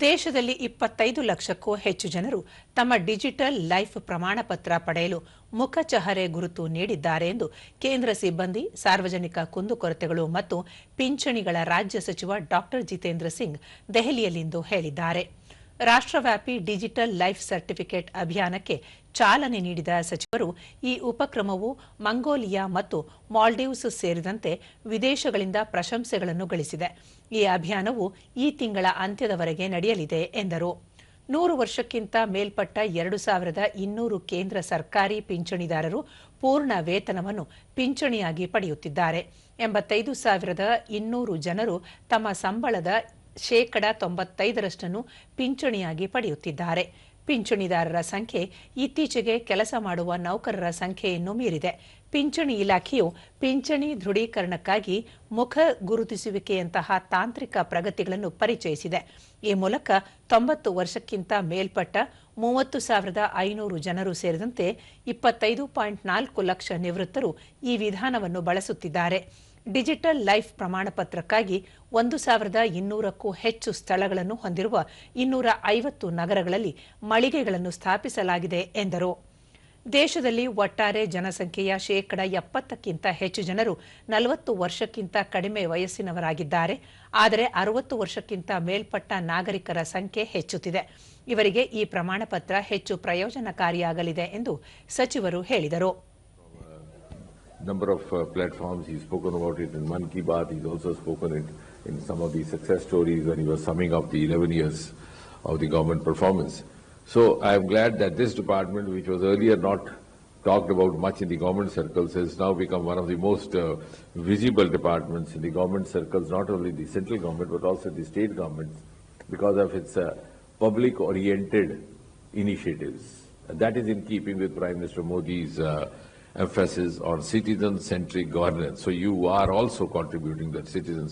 ದೇಶದಲ್ಲಿ ಇಪ್ಪತ್ತೈದು ಲಕ್ಷಕ್ಕೂ ಹೆಚ್ಚು ಜನರು ತಮ್ಮ ಡಿಜಿಟಲ್ ಲೈಫ್ ಪ್ರಮಾಣ ಪತ್ರ ಪಡೆಯಲು ಮುಖಚಹರೆ ಗುರುತು ನೀಡಿದ್ದಾರೆ ಎಂದು ಕೇಂದ್ರ ಸಿಬ್ಬಂದಿ, ಸಾರ್ವಜನಿಕ ಕುಂದುಕೊರತೆಗಳು ಮತ್ತು ಪಿಂಚಣಿಗಳ ರಾಜ್ಯ ಸಚಿವ ಡಾ ಜಿತೇಂದ್ರ ಸಿಂಗ್ ದೆಹಲಿಯಲ್ಲಿಂದು ಹೇಳಿದ್ದಾರೆ. ರಾಷ್ಟ್ರವ್ಯಾಪಿ ಡಿಜಿಟಲ್ ಲೈಫ್ ಸರ್ಟಿಫಿಕೇಟ್ ಅಭಿಯಾನಕ್ಕೆ ಚಾಲನೆ ನೀಡಿದ ಸಚಿವರು, ಈ ಉಪಕ್ರಮವು ಮಂಗೋಲಿಯಾ ಮತ್ತು ಮಾಲ್ಡೀವ್ಸ್ ಸೇರಿದಂತೆ ವಿದೇಶಗಳಿಂದ ಪ್ರಶಂಸೆಗಳನ್ನು ಗಳಿಸಿದೆ. ಈ ಅಭಿಯಾನವು ಈ ತಿಂಗಳ ಅಂತ್ಯದವರೆಗೆ ನಡೆಯಲಿದೆ ಎಂದರು. ನೂರು ವರ್ಷಕ್ಕಿಂತ ಮೇಲ್ಪಟ್ಟ ಎರಡು ಸಾವಿರದ ಇನ್ನೂರು ಕೇಂದ್ರ ಸರ್ಕಾರಿ ಪಿಂಚಣಿದಾರರು ಪೂರ್ಣ ವೇತನವನ್ನು ಪಿಂಚಣಿಯಾಗಿ ಪಡೆಯುತ್ತಿದ್ದಾರೆ. ಎಂಬತ್ತೈದು ಸಾವಿರದ ಇನ್ನೂರು ಜನರು ತಮ್ಮ ಸಂಬಳದ ಶೇಕಡ ತೊಂಬತ್ತೈದರಷ್ಟನ್ನು ಪಿಂಚಣಿಯಾಗಿ ಪಡೆಯುತ್ತಿದ್ದಾರೆ. ಪಿಂಚಣಿದಾರರ ಸಂಖ್ಯೆ ಇತ್ತೀಚೆಗೆ ಕೆಲಸ ಮಾಡುವ ನೌಕರರ ಸಂಖ್ಯೆಯನ್ನು ಮೀರಿದೆ. ಪಿಂಚಣಿ ಇಲಾಖೆಯು ಪಿಂಚಣಿ ದೃಢೀಕರಣಕ್ಕಾಗಿ ಮುಖ ಗುರುತಿಸುವಿಕೆಯಂತಹ ತಾಂತ್ರಿಕ ಪ್ರಗತಿಗಳನ್ನು ಪರಿಚಯಿಸಿದೆ. ಈ ಮೂಲಕ ತೊಂಬತ್ತು ವರ್ಷಕ್ಕಿಂತ ಮೇಲ್ಪಟ್ಟ ಮೂವತ್ತು ಸಾವಿರದ ಐನೂರು ಜನರು ಸೇರಿದಂತೆ ಇಪ್ಪತ್ತೈದು ಪಾಯಿಂಟ್ ನಾಲ್ಕು ಲಕ್ಷ ನಿವೃತ್ತರು ಈ ವಿಧಾನವನ್ನು ಬಳಸುತ್ತಿದ್ದಾರೆ. ಡಿಜಿಟಲ್ ಲೈಫ್ ಪ್ರಮಾಣಪತ್ರಕ್ಕಾಗಿ ಒಂದು ಸಾವಿರದ ಇನ್ನೂರಕ್ಕೂ ಹೆಚ್ಚು ಸ್ಥಳಗಳನ್ನು ಹೊಂದಿರುವ ಇನ್ನೂರ ಐವತ್ತು ನಗರಗಳಲ್ಲಿ ಮಳಿಗೆಗಳನ್ನು ಸ್ಥಾಪಿಸಲಾಗಿದೆ ಎಂದರು. ದೇಶದಲ್ಲಿ ಒಟ್ಟಾರೆ ಜನಸಂಖ್ಯೆಯ ಶೇಕಡ ಎಪ್ಪತ್ತಕ್ಕಿಂತ ಹೆಚ್ಚು ಜನರು ನಲವತ್ತು ವರ್ಷಕ್ಕಿಂತ ಕಡಿಮೆ ವಯಸ್ಸಿನವರಾಗಿದ್ದಾರೆ. ಆದರೆ ಅರವತ್ತು ವರ್ಷಕ್ಕಿಂತ ಮೇಲ್ಪಟ್ಟ ನಾಗರಿಕರ ಸಂಖ್ಯೆ ಹೆಚ್ಚುತ್ತಿದೆ. ಇವರಿಗೆ ಈ ಪ್ರಮಾಣಪತ್ರ ಹೆಚ್ಚು ಪ್ರಯೋಜನಕಾರಿಯಾಗಲಿದೆ ಎಂದು ಸಚಿವರು ಹೇಳಿದರು. Number of uh, platforms. He's spoken about it in Man Ki Baat. He's also spoken it in some of the success stories when he was summing up the 11 years of the government performance. So I am glad that this department, which was earlier not talked about much in the government circles, has now become one of the most uh, visible departments in the government circles, not only the central government but also the state governments, because of its uh, public-oriented initiatives. And that is in keeping with Prime Minister Modi's uh, emphasis on citizen-centric governance. So you are also contributing that citizen